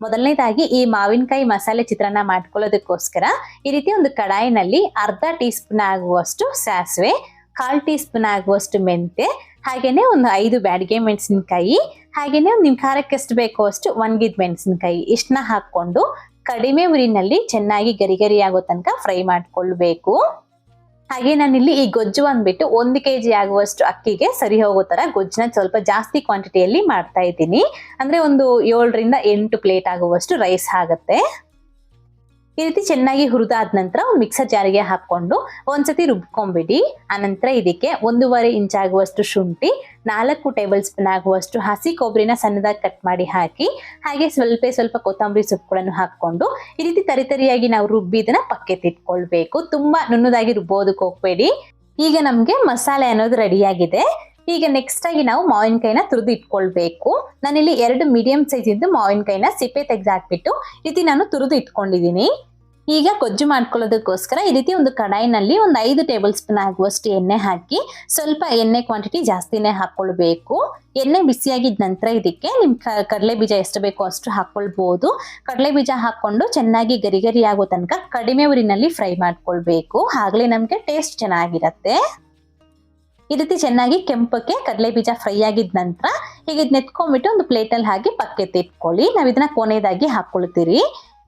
ಮೊದಲನೇದಾಗಿ ಈ ಮಾವಿನಕಾಯಿ ಮಸಾಲೆ ಚಿತ್ರಾನ್ನ ಮಾಡ್ಕೊಳ್ಳೋದಕ್ಕೋಸ್ಕರ ಈ ರೀತಿ ಒಂದು ಕಡಾಯಿನಲ್ಲಿ ಅರ್ಧ ಟೀ ಸ್ಪೂನ್ ಆಗುವಷ್ಟು ಸಾಸಿವೆ, ಕಾಲ್ ಟೀ ಸ್ಪೂನ್ ಆಗುವಷ್ಟು ಮೆಂತೆ ಹಾಗೇನೆ ಒಂದು ಐದು ಬ್ಯಾಡಿಗೆ ಮೆಣಸಿನಕಾಯಿ ಹಾಗೇನೆ ಒಂದು ನಿಮ್ಮ ಖಾರಕ್ಕೆ ಎಷ್ಟು ಬೇಕೋ ಅಷ್ಟು ಒಣಗಿದ ಮೆಣಸಿನಕಾಯಿ ಇಷ್ಟನ್ನ ಹಾಕೊಂಡು ಕಡಿಮೆ ಉರಿನಲ್ಲಿ ಚೆನ್ನಾಗಿ ಗರಿ ಗರಿ ಆಗೋ ತನಕ ಫ್ರೈ ಮಾಡ್ಕೊಳ್ಬೇಕು. ಹಾಗೆ ನಾನಿಲ್ಲಿ ಈ ಗೊಜ್ಜು ಅಂದ್ಬಿಟ್ಟು ಒಂದು ಕೆ ಜಿ ಆಗುವಷ್ಟು ಅಕ್ಕಿಗೆ ಸರಿ ಹೋಗೋ ತರ ಗೊಜ್ಜನ್ನ ಸ್ವಲ್ಪ ಜಾಸ್ತಿ ಕ್ವಾಂಟಿಟಿಯಲ್ಲಿ ಮಾಡ್ತಾ ಇದ್ದೀನಿ. ಅಂದ್ರೆ ಒಂದು ಏಳರಿಂದ ಎಂಟು ಪ್ಲೇಟ್ ಆಗುವಷ್ಟು ರೈಸ್ ಆಗುತ್ತೆ. ಈ ರೀತಿ ಚೆನ್ನಾಗಿ ಹುರಿದಾದ ನಂತರ ಒಂದು ಮಿಕ್ಸರ್ ಜಾರಿಗೆ ಹಾಕೊಂಡು ಒಂದ್ಸತಿ ರುಬ್ಕೊಂಡ್ಬಿಡಿ. ಆನಂತರ ಇದಕ್ಕೆ ಒಂದೂವರೆ ಇಂಚ್ ಆಗುವಷ್ಟು ಶುಂಠಿ, ನಾಲ್ಕು ಟೇಬಲ್ ಸ್ಪೂನ್ ಆಗುವಷ್ಟು ಹಸಿ ಕೊಬ್ಬರಿನ ಸಣ್ಣದಾಗಿ ಕಟ್ ಮಾಡಿ ಹಾಕಿ, ಹಾಗೆ ಸ್ವಲ್ಪ ಸ್ವಲ್ಪ ಕೊತ್ತಂಬರಿ ಸೊಪ್ಪುಗಳನ್ನು ಹಾಕೊಂಡು ಈ ರೀತಿ ತರಿತರಿಯಾಗಿ ನಾವು ರುಬ್ಬಿ ಇದನ್ನ ಪಕ್ಕೆತ್ತಿಟ್ಕೊಳ್ಬೇಕು ತುಂಬಾ ನುಣ್ಣದಾಗಿ ರುಬ್ಬೋದಕ್ಕೆ ಹೋಗ್ಬೇಡಿ. ಈಗ ನಮ್ಗೆ ಮಸಾಲೆ ಅನ್ನೋದು ರೆಡಿಯಾಗಿದೆ ಈಗ ನೆಕ್ಸ್ಟ್ ಆಗಿ ನಾವು ಮಾವಿನಕಾಯಿನ ತುರಿದು ಇಟ್ಕೊಳ್ಬೇಕು. ನಾನಿಲ್ಲಿ ಎರಡು ಮೀಡಿಯಂ ಸೈಜ್ ಇದ್ದು ಮಾವಿನಕಾಯಿನ ಸಿಪ್ಪೆ ತೆಗೆದು ಹಾಕ್ಬಿಟ್ಟು ರೀತಿ ನಾನು ತುರಿದು ಇಟ್ಕೊಂಡಿದ್ದೀನಿ. ಈಗ ಗೊಜ್ಜು ಮಾಡ್ಕೊಳ್ಳೋದಕ್ಕೋಸ್ಕರ ಈ ರೀತಿ ಒಂದು ಕಡಾಯಿನಲ್ಲಿ ಒಂದು ಐದು ಟೇಬಲ್ ಸ್ಪೂನ್ ಆಗುವಷ್ಟು ಎಣ್ಣೆ ಹಾಕಿ ಸ್ವಲ್ಪ ಎಣ್ಣೆ ಕ್ವಾಂಟಿಟಿ ಜಾಸ್ತಿನೇ ಹಾಕ್ಕೊಳ್ಬೇಕು. ಎಣ್ಣೆ ಬಿಸಿಯಾಗಿದ್ದ ನಂತರ ಇದಕ್ಕೆ ನಿಮ್ಮ ಕಡಲೆ ಬೀಜ ಎಷ್ಟು ಬೇಕೋ ಅಷ್ಟು ಹಾಕ್ಕೊಳ್ಬೋದು. ಕಡಲೆ ಬೀಜ ಹಾಕ್ಕೊಂಡು ಚೆನ್ನಾಗಿ ಗರಿ ಆಗೋ ತನಕ ಕಡಿಮೆ ಊರಿನಲ್ಲಿ ಫ್ರೈ ಮಾಡ್ಕೊಳ್ಬೇಕು. ಆಗಲೇ ನಮಗೆ ಟೇಸ್ಟ್ ಚೆನ್ನಾಗಿರತ್ತೆ. ಈ ರೀತಿ ಚೆನ್ನಾಗಿ ಕೆಂಪಕ್ಕೆ ಕಡಲೆ ಬೀಜ ಫ್ರೈ ಆಗಿದ ನಂತರ ಹೀಗೆ ಇದ್ ನೆತ್ಕೊಂಡ್ಬಿಟ್ಟು ಒಂದು ಪ್ಲೇಟಲ್ಲಿ ಹಾಕಿ ಪಕ್ಕೆತ್ತಿ ಇಟ್ಕೊಳ್ಳಿ. ನಾವು ಇದನ್ನ ಕೊನೆಯದಾಗಿ ಹಾಕೊಳ್ತೀರಿ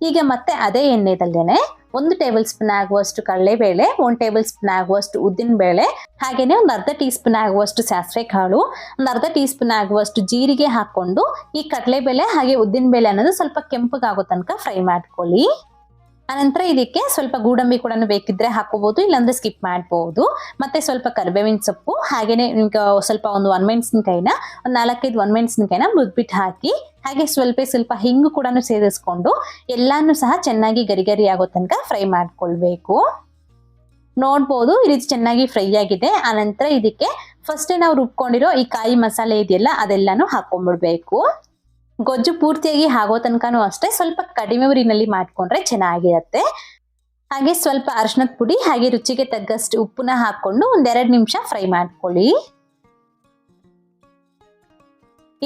ಈಗ ಮತ್ತೆ ಅದೇ ಎಣ್ಣೆದಲ್ಲೇನೆ ಒಂದು ಟೇಬಲ್ ಸ್ಪೂನ್ ಆಗುವಷ್ಟು ಕಡಲೆಬೇಳೆ, ಒಂದು ಟೇಬಲ್ ಸ್ಪೂನ್ ಆಗುವಷ್ಟು ಉದ್ದಿನ ಬೇಳೆ ಹಾಗೇನೆ ಒಂದು ಅರ್ಧ ಟೀ ಸ್ಪೂನ್ ಆಗುವಷ್ಟು ಸಾಸಿವೆ ಕಾಳು ಒಂದು ಅರ್ಧ ಟೀ ಸ್ಪೂನ್ ಆಗುವಷ್ಟು ಜೀರಿಗೆ ಹಾಕೊಂಡು ಈ ಕಡಲೆಬೇಳೆ ಹಾಗೆ ಉದ್ದಿನ ಬೇಳೆ ಅನ್ನೋದು ಸ್ವಲ್ಪ ಕೆಂಪಗಾಗೋ ತನಕ ಫ್ರೈ ಮಾಡ್ಕೊಳ್ಳಿ. ಅನಂತರ ಇದಕ್ಕೆ ಸ್ವಲ್ಪ ಗೋಡಂಬಿ ಕೂಡ ಬೇಕಿದ್ರೆ ಹಾಕೋಬಹುದು ಇಲ್ಲಾಂದ್ರೆ ಸ್ಕಿಪ್ ಮಾಡಬಹುದು ಮತ್ತೆ ಸ್ವಲ್ಪ ಕರಿಬೇವಿನ ಸೊಪ್ಪು, ಹಾಗೇನೆ ನಿಮ್ಗೆ ಸ್ವಲ್ಪ ಒಂದು ಒಣಮೆಣಸಿನ್ಕಾಯಿನ ಒಂದು ನಾಲ್ಕೈದು ಒಣಮೆಣಸಿನ್ಕಾಯಿನ ಮುದ್ಬಿಟ್ಟು ಹಾಕಿ, ಹಾಗೆ ಸ್ವಲ್ಪ ಸ್ವಲ್ಪ ಹಿಂಗು ಕೂಡ ಸೇರಿಸ್ಕೊಂಡು ಎಲ್ಲಾನು ಸಹ ಚೆನ್ನಾಗಿ ಗರಿಗರಿ ಗರಿ ಆಗೋ ತನಕ ಫ್ರೈ ಮಾಡ್ಕೊಳ್ಬೇಕು. ನೋಡ್ಬೋದು, ಈ ರೀತಿ ಚೆನ್ನಾಗಿ ಫ್ರೈ ಆಗಿದೆ. ಆನಂತರ ಇದಕ್ಕೆ ಫಸ್ಟೇ ನಾವು ರುಬ್ಕೊಂಡಿರೋ ಈ ಕಾಯಿ ಮಸಾಲೆ ಇದೆಯಲ್ಲ, ಅದೆಲ್ಲಾನು ಹಾಕೊಂಡ್ಬಿಡ್ಬೇಕು ಗೊಜ್ಜು ಪೂರ್ತಿಯಾಗಿ ಆಗೋ ತನಕನೂ ಅಷ್ಟೇ ಸ್ವಲ್ಪ ಕಡಿಮೆ ಊರಿನಲ್ಲಿ ಮಾಡಿಕೊಂಡ್ರೆ ಚೆನ್ನಾಗಿರತ್ತೆ. ಹಾಗೆ ಸ್ವಲ್ಪ ಅರಶಿನದ ಪುಡಿ ಹಾಗೆ ರುಚಿಗೆ ತಗ್ಗಷ್ಟು ಉಪ್ಪನ್ನ ಹಾಕೊಂಡು ಒಂದೆರಡು ನಿಮಿಷ ಫ್ರೈ ಮಾಡ್ಕೊಳ್ಳಿ.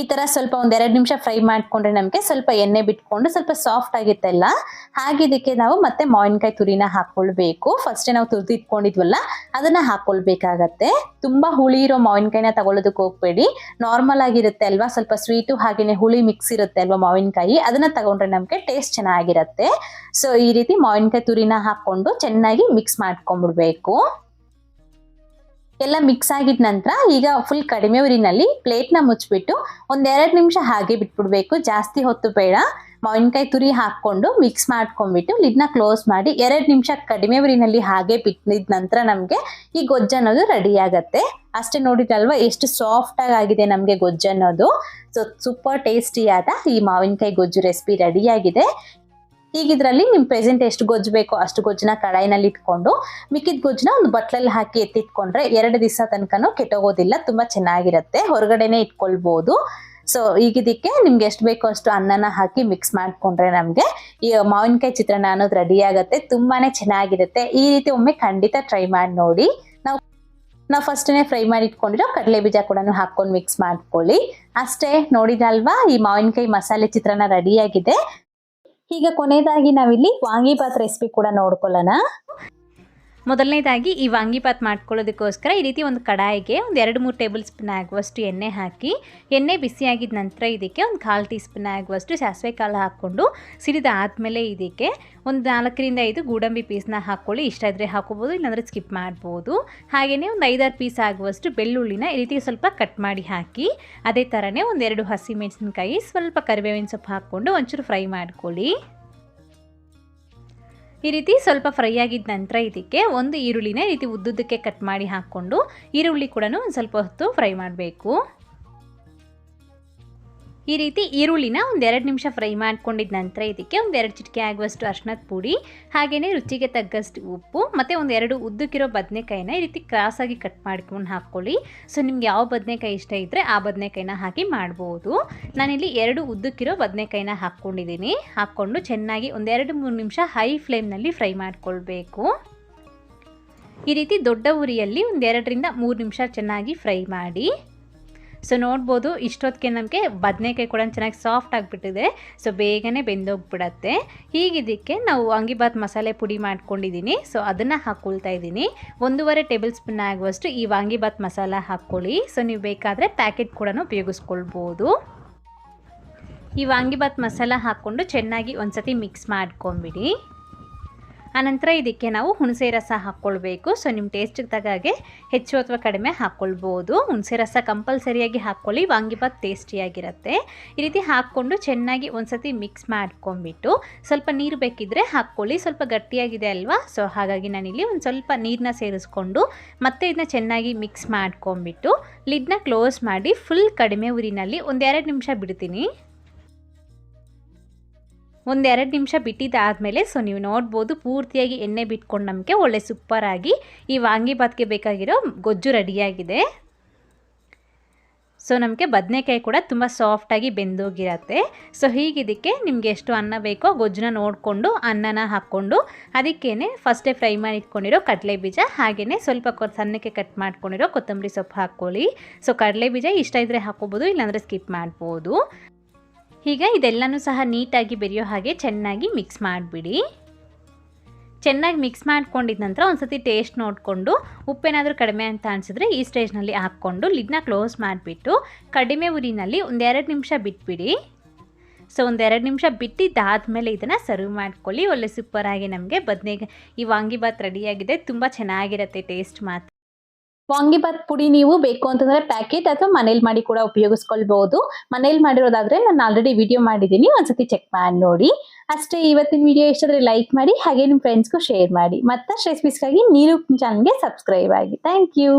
ಈ ತರ ಸ್ವಲ್ಪ ಒಂದೆರಡು ನಿಮಿಷ ಫ್ರೈ ಮಾಡ್ಕೊಂಡ್ರೆ ನಮಗೆ ಸ್ವಲ್ಪ ಎಣ್ಣೆ ಬಿಟ್ಕೊಂಡು ಸ್ವಲ್ಪ ಸಾಫ್ಟ್ ಆಗಿತ್ತಲ್ಲ ಹಾಗೆ ಇದಕ್ಕೆ ನಾವು ಮತ್ತೆ ಮಾವಿನಕಾಯಿ ತುರಿನ ಹಾಕೊಳ್ಬೇಕು. ಫಸ್ಟೇ ನಾವು ತುರಿದು ಇಟ್ಕೊಂಡಿದ್ವಲ್ಲ ಅದನ್ನ ಹಾಕೊಳ್ಬೇಕಾಗತ್ತೆ. ತುಂಬಾ ಹುಳಿ ಇರೋ ಮಾವಿನಕಾಯಿನ ತಗೊಳ್ಳೋದಕ್ಕೆ ಹೋಗ್ಬೇಡಿ. ನಾರ್ಮಲ್ ಆಗಿರುತ್ತೆ ಅಲ್ವಾ? ಸ್ವಲ್ಪ ಸ್ವೀಟು ಹಾಗೇನೆ ಹುಳಿ ಮಿಕ್ಸ್ ಇರುತ್ತೆ ಅಲ್ವಾ ಮಾವಿನಕಾಯಿ? ಅದನ್ನ ತಗೊಂಡ್ರೆ ನಮಗೆ ಟೇಸ್ಟ್ ಚೆನ್ನಾಗಿರುತ್ತೆ. ಸೊ ಈ ರೀತಿ ಮಾವಿನಕಾಯಿ ತುರಿನ ಹಾಕೊಂಡು ಚೆನ್ನಾಗಿ ಮಿಕ್ಸ್ ಮಾಡ್ಕೊಂಡ್ಬಿಡ್ಬೇಕು. ಎಲ್ಲ ಮಿಕ್ಸ್ ಆಗಿದ ನಂತರ ಈಗ ಫುಲ್ ಕಡಿಮೆ ಉರಿನಲ್ಲಿ ಪ್ಲೇಟ್ನ ಮುಚ್ಚಿಬಿಟ್ಟು ಒಂದೆರಡು ನಿಮಿಷ ಹಾಗೆ ಬಿಟ್ಬಿಡ್ಬೇಕು. ಜಾಸ್ತಿ ಹೊತ್ತು ಬೇಡ. ಮಾವಿನಕಾಯಿ ತುರಿ ಹಾಕ್ಕೊಂಡು ಮಿಕ್ಸ್ ಮಾಡ್ಕೊಂಡ್ಬಿಟ್ಟು ಲಿಡ್ನ ಕ್ಲೋಸ್ ಮಾಡಿ ಎರಡು ನಿಮಿಷ ಕಡಿಮೆ ಉರಿನಲ್ಲಿ ಹಾಗೆ ಬಿಟ್ಟಿದ ನಂತರ ನಮಗೆ ಈ ಗೊಜ್ಜು ಅನ್ನೋದು ರೆಡಿ ಆಗತ್ತೆ. ಅಷ್ಟೇ ನೋಡಿದ್ರಲ್ವಾ ಎಷ್ಟು ಸಾಫ್ಟಾಗಿ ಆಗಿ ಆಗಿದೆ ನಮಗೆ ಗೊಜ್ಜು ಅನ್ನೋದು. ಸೊ ಸೂಪರ್ ಟೇಸ್ಟಿಯಾದ ಈ ಮಾವಿನಕಾಯಿ ಗೊಜ್ಜು ರೆಸಿಪಿ ರೆಡಿಯಾಗಿದೆ ಈಗ ನಿಮ್ಮ ಪ್ರೆಸೆಂಟ್ ಎಷ್ಟು ಗೊಜ್ಜು ಬೇಕೋ ಅಷ್ಟು ಗೊಜ್ಜನ ಕಡಾಯಿನಲ್ಲಿ ಇಟ್ಕೊಂಡು, ಮಿಕ್ಕಿದ ಗೊಜ್ಜನ ಒಂದು ಬಟ್ಲಲ್ಲಿ ಹಾಕಿ ಎತ್ತಿಟ್ಕೊಂಡ್ರೆ ಎರಡು ದಿವಸ ತನಕನೂ ಕೆಟ್ಟೋಗೋದಿಲ್ಲ, ತುಂಬಾ ಚೆನ್ನಾಗಿರುತ್ತೆ. ಹೊರಗಡೆನೆ ಇಟ್ಕೊಳ್ಬಹುದು ಸೊ ಈಗ ಇದಕ್ಕೆ ನಿಮ್ಗೆ ಎಷ್ಟು ಬೇಕೋ ಅಷ್ಟು ಅನ್ನನ ಹಾಕಿ ಮಿಕ್ಸ್ ಮಾಡ್ಕೊಂಡ್ರೆ ನಮಗೆ ಈ ಮಾವಿನಕಾಯಿ ಚಿತ್ರಾನ್ನ ಅನ್ನೋದು ರೆಡಿ ಆಗುತ್ತೆ, ತುಂಬಾನೇ ಚೆನ್ನಾಗಿರುತ್ತೆ. ಈ ರೀತಿ ಒಮ್ಮೆ ಖಂಡಿತ ಟ್ರೈ ಮಾಡಿ ನೋಡಿ. ನಾವು ನಾವು ಫಸ್ಟೇ ಫ್ರೈ ಮಾಡಿ ಇಟ್ಕೊಂಡಿರೋ ಕಡಲೆ ಬೀಜ ಕೂಡ ಹಾಕೊಂಡು ಮಿಕ್ಸ್ ಮಾಡ್ಕೊಳ್ಳಿ. ಅಷ್ಟೇ ನೋಡಿದಲ್ವಾ ಈ ಮಾವಿನಕಾಯಿ ಮಸಾಲೆ ಚಿತ್ರಾನ್ನ ರೆಡಿಯಾಗಿದೆ ಈಗ ಕೊನೆಯದಾಗಿ ನಾವಿಲ್ಲಿ ವಾಂಗಿಭಾತ್ ರೆಸಿಪಿ ಕೂಡ ನೋಡ್ಕೊಳ್ಳೋಣ. ಮೊದಲನೇದಾಗಿ ಈ ವಾಂಗಿಪಾತ್ ಮಾಡ್ಕೊಳ್ಳೋದಕ್ಕೋಸ್ಕರ ಈ ರೀತಿ ಒಂದು ಕಡಾಯಿಗೆ ಒಂದು ಎರಡು ಮೂರು ಟೇಬಲ್ ಸ್ಪೂನ್ ಆಗುವಷ್ಟು ಎಣ್ಣೆ ಹಾಕಿ, ಎಣ್ಣೆ ಬಿಸಿಯಾಗಿದ್ದ ನಂತರ ಇದಕ್ಕೆ ಒಂದು ಕಾಲು ಟೀ ಸ್ಪೂನ್ ಆಗುವಷ್ಟು ಸಾಸಿವೆ ಕಾಳು ಹಾಕ್ಕೊಂಡು ಸಿರಿದ ಆದಮೇಲೆ ಇದಕ್ಕೆ ಒಂದು ನಾಲ್ಕರಿಂದ ಐದು ಗೋಡಂಬಿ ಪೀಸ್ನ ಹಾಕ್ಕೊಳ್ಳಿ. ಇಷ್ಟ ಇದ್ದರೆ ಹಾಕೋಬೋದು ಇಲ್ಲಾಂದರೆ ಸ್ಕಿಪ್ ಮಾಡ್ಬೋದು. ಹಾಗೆಯೇ ಒಂದು ಐದಾರು ಪೀಸ್ ಆಗುವಷ್ಟು ಬೆಳ್ಳುಳ್ಳಿನ ಈ ರೀತಿ ಸ್ವಲ್ಪ ಕಟ್ ಮಾಡಿ ಹಾಕಿ, ಅದೇ ಥರನೇ ಒಂದೆರಡು ಹಸಿಮೆಣಸಿನಕಾಯಿ ಸ್ವಲ್ಪ ಕರಿಬೇವಿನ ಸೊಪ್ಪು ಹಾಕ್ಕೊಂಡು ಒಂಚೂರು ಫ್ರೈ ಮಾಡ್ಕೊಳ್ಳಿ. ಈ ರೀತಿ ಸ್ವಲ್ಪ ಫ್ರೈ ಆಗಿದ ನಂತರ ಇದಕ್ಕೆ ಒಂದು ಈರುಳ್ಳಿನ ಈ ರೀತಿ ಉದ್ದುದ್ದಕ್ಕೆ ಕಟ್ ಮಾಡಿ ಹಾಕ್ಕೊಂಡು ಈರುಳ್ಳಿ ಕೂಡ ಒಂದು ಸ್ವಲ್ಪ ಹೊತ್ತು ಫ್ರೈ ಮಾಡಬೇಕು. ಈ ರೀತಿ ಈರುಳ್ಳಿನ ಒಂದೆರಡು ನಿಮಿಷ ಫ್ರೈ ಮಾಡ್ಕೊಂಡಿದ ನಂತರ ಇದಕ್ಕೆ ಒಂದೆರಡು ಚಿಟಿಕೆ ಆಗುವಷ್ಟು ಅರ್ಶಿನದ ಪುಡಿ ಹಾಗೆಯೇ ರುಚಿಗೆ ತಗ್ಗಷ್ಟು ಉಪ್ಪು, ಮತ್ತು ಒಂದೆರಡು ಉದ್ದಕ್ಕಿರೋ ಬದನೆಕಾಯಿನ ಈ ರೀತಿ ಕ್ರಾಸಾಗಿ ಕಟ್ ಮಾಡ್ಕೊಂಡು ಹಾಕ್ಕೊಳ್ಳಿ. ಸೊ ನಿಮ್ಗೆ ಯಾವ ಬದನೆಕಾಯಿ ಇಷ್ಟ ಇದ್ದರೆ ಆ ಬದನೆಕಾಯಿನ ಹಾಕಿ ಮಾಡ್ಬೋದು. ನಾನಿಲ್ಲಿ ಎರಡು ಉದ್ದಕ್ಕಿರೋ ಬದನೆಕಾಯಿನ ಹಾಕ್ಕೊಂಡಿದ್ದೀನಿ. ಹಾಕ್ಕೊಂಡು ಚೆನ್ನಾಗಿ ಒಂದೆರಡು ಮೂರು ನಿಮಿಷ ಹೈ ಫ್ಲೇಮ್ನಲ್ಲಿ ಫ್ರೈ ಮಾಡ್ಕೊಳ್ಬೇಕು. ಈ ರೀತಿ ದೊಡ್ಡ ಉರಿಯಲ್ಲಿ ಒಂದೆರಡರಿಂದ ಮೂರು ನಿಮಿಷ ಚೆನ್ನಾಗಿ ಫ್ರೈ ಮಾಡಿ. ಸೊ ನೋಡ್ಬೋದು, ಇಷ್ಟೊತ್ತಿಗೆ ನಮಗೆ ಬದನೆಕಾಯಿ ಕೂಡ ಚೆನ್ನಾಗಿ ಸಾಫ್ಟ್ ಆಗಿಬಿಟ್ಟಿದೆ. ಸೊ ಬೇಗನೆ ಬೆಂದೋಗ್ಬಿಡತ್ತೆ. ಹೀಗಿದ್ದಕ್ಕೆ ನಾವು ವಾಂಗಿಬಾತ್ ಮಸಾಲೆ ಪುಡಿ ಮಾಡ್ಕೊಂಡಿದ್ದೀನಿ ಸೊ ಅದನ್ನು ಹಾಕ್ಕೊಳ್ತಾ ಇದ್ದೀನಿ ಒಂದೂವರೆ ಟೇಬಲ್ ಸ್ಪೂನ್ ಆಗುವಷ್ಟು ಈ ವಾಂಗಿಬಾತ್ ಮಸಾಲ ಹಾಕ್ಕೊಳ್ಳಿ. ಸೊ ನೀವು ಬೇಕಾದರೆ ಪ್ಯಾಕೆಟ್ ಕೂಡ ಉಪಯೋಗಿಸ್ಕೊಳ್ಬೋದು. ಈ ವಾಂಗಿಬಾತ್ ಮಸಾಲ ಹಾಕ್ಕೊಂಡು ಚೆನ್ನಾಗಿ ಒಂದು ಸತಿ ಮಿಕ್ಸ್ ಮಾಡ್ಕೊಂಬಿಡಿ. ಆನಂತರ ಇದಕ್ಕೆ ನಾವು ಹುಣಸೆ ರಸ ಹಾಕ್ಕೊಳ್ಬೇಕು. ಸೊ ನಿಮ್ಮ ಟೇಸ್ಟಿಗೆ ತಗಾಗೆ ಹೆಚ್ಚು ಅಥವಾ ಕಡಿಮೆ ಹಾಕ್ಕೊಳ್ಬೋದು. ಹುಣಸೆ ರಸ ಕಂಪಲ್ಸರಿಯಾಗಿ ಹಾಕ್ಕೊಳ್ಳಿ, ವಾಂಗಿಭಾತ್ ಟೇಸ್ಟಿಯಾಗಿರುತ್ತೆ ಈ ರೀತಿ ಹಾಕ್ಕೊಂಡು ಚೆನ್ನಾಗಿ ಒಂದ್ಸತಿ ಮಿಕ್ಸ್ ಮಾಡ್ಕೊಂಬಿಟ್ಟು ಸ್ವಲ್ಪ ನೀರು ಬೇಕಿದ್ದರೆ ಹಾಕ್ಕೊಳ್ಳಿ. ಸ್ವಲ್ಪ ಗಟ್ಟಿಯಾಗಿದೆ ಅಲ್ವಾ? ಸೊ ಹಾಗಾಗಿ ನಾನಿಲ್ಲಿ ಒಂದು ಸ್ವಲ್ಪ ನೀರನ್ನ ಸೇರಿಸ್ಕೊಂಡು ಮತ್ತೆ ಇದನ್ನ ಚೆನ್ನಾಗಿ ಮಿಕ್ಸ್ ಮಾಡ್ಕೊಂಬಿಟ್ಟು ಲಿಡ್ನ ಕ್ಲೋಸ್ ಮಾಡಿ ಫುಲ್ ಕಡಿಮೆ ಉರಿನಲ್ಲಿ ಒಂದೆರಡು ನಿಮಿಷ ಬಿಡ್ತೀನಿ. ಒಂದೆರಡು ನಿಮಿಷ ಬಿಟ್ಟಿದ್ದಾದಮೇಲೆ ಸೊ ನೀವು ನೋಡ್ಬೋದು, ಪೂರ್ತಿಯಾಗಿ ಎಣ್ಣೆ ಬಿಟ್ಕೊಂಡು ನಮಗೆ ಒಳ್ಳೆ ಸೂಪರಾಗಿ ಈ ವಾಂಗಿಬಾತ್ಗೆ ಬೇಕಾಗಿರೋ ಗೊಜ್ಜು ರೆಡಿಯಾಗಿದೆ ಸೊ ನಮಗೆ ಬದನೆಕಾಯಿ ಕೂಡ ತುಂಬ ಸಾಫ್ಟಾಗಿ ಬೆಂದೋಗಿರತ್ತೆ. ಸೊ ಹೀಗಿದ್ದಕ್ಕೆ ನಿಮಗೆ ಎಷ್ಟು ಅನ್ನ ಬೇಕೋ ಗೊಜ್ಜನ್ನ ನೋಡಿಕೊಂಡು, ಅನ್ನನ ಹಾಕ್ಕೊಂಡು ಅದಕ್ಕೇ ಫಸ್ಟೇ ಫ್ರೈ ಮಾಡಿ ಇಟ್ಕೊಂಡಿರೋ ಕಡಲೆ ಬೀಜ ಹಾಗೆಯೇ ಸ್ವಲ್ಪ ಸಣ್ಣಕ್ಕೆ ಕಟ್ ಮಾಡ್ಕೊಂಡಿರೋ ಕೊತ್ತಂಬರಿ ಸೊಪ್ಪು ಹಾಕ್ಕೊಳ್ಳಿ. ಸೊ ಕಡಲೆ ಬೀಜ ಇಷ್ಟ ಇದ್ದರೆ ಹಾಕ್ಕೋಬೋದು, ಇಲ್ಲಾಂದರೆ ಸ್ಕಿಪ್ ಮಾಡ್ಬೋದು. ಈಗ ಇದೆಲ್ಲನೂ ಸಹ ನೀಟಾಗಿ ಬೆರೆಯೋ ಹಾಗೆ ಚೆನ್ನಾಗಿ ಮಿಕ್ಸ್ ಮಾಡಿಬಿಡಿ. ಚೆನ್ನಾಗಿ ಮಿಕ್ಸ್ ಮಾಡ್ಕೊಂಡಿದ್ದ ನಂತರ ಒಂದ್ಸತಿ ಟೇಸ್ಟ್ ನೋಡಿಕೊಂಡು ಉಪ್ಪೇನಾದರೂ ಕಡಿಮೆ ಅಂತ ಅನಿಸಿದ್ರೆ ಈ ಸ್ಟೇಜ್ನಲ್ಲಿ ಹಾಕ್ಕೊಂಡು ಲಿಡ್ನ ಕ್ಲೋಸ್ ಮಾಡಿಬಿಟ್ಟು ಕಡಿಮೆ ಉರಿನಲ್ಲಿ ಒಂದೆರಡು ನಿಮಿಷ ಬಿಟ್ಬಿಡಿ. ಸೊ, ಒಂದೆರಡು ನಿಮಿಷ ಬಿಟ್ಟಿದ್ದಾದಮೇಲೆ ಇದನ್ನು ಸರ್ವ್ ಮಾಡ್ಕೊಳ್ಳಿ. ಒಳ್ಳೆ ಸೂಪರಾಗಿ ನಮಗೆ ಬದನೆಗೆ ಈ ವಾಂಗಿಬಾತ್ ರೆಡಿಯಾಗಿದೆ ತುಂಬ ಚೆನ್ನಾಗಿರುತ್ತೆ ಟೇಸ್ಟ್ ಮಾತ್ರ. ವಾಂಗಿಬಾತ್ ಪುಡಿ ನೀವು ಬೇಕು ಅಂತಂದ್ರೆ ಪ್ಯಾಕೆಟ್ ಅಥವಾ ಮನೇಲಿ ಮಾಡಿ ಕೂಡ ಉಪಯೋಗಿಸ್ಕೊಳ್ಬಹುದು ಮನೇಲಿ ಮಾಡಿರೋದಾದ್ರೆ ನಾನು ಆಲ್ರೆಡಿ ವಿಡಿಯೋ ಮಾಡಿದ್ದೀನಿ, ಒಂದ್ಸತಿ ಚೆಕ್ ಮಾಡಿ ನೋಡಿ. ಅಷ್ಟೇ, ಇವತ್ತಿನ ವಿಡಿಯೋ ಇಷ್ಟಾದ್ರೆ ಲೈಕ್ ಮಾಡಿ, ಹಾಗೆ ನಿಮ್ಮ ಫ್ರೆಂಡ್ಸ್ಗೂ ಶೇರ್ ಮಾಡಿ. ಮತ್ತಷ್ಟು ರೆಸಿಪೀಸ್ಗಾಗಿ ನೀರು ಚಾನಲ್ಗೆ ಸಬ್ಸ್ಕ್ರೈಬ್ ಆಗಿ. Thank you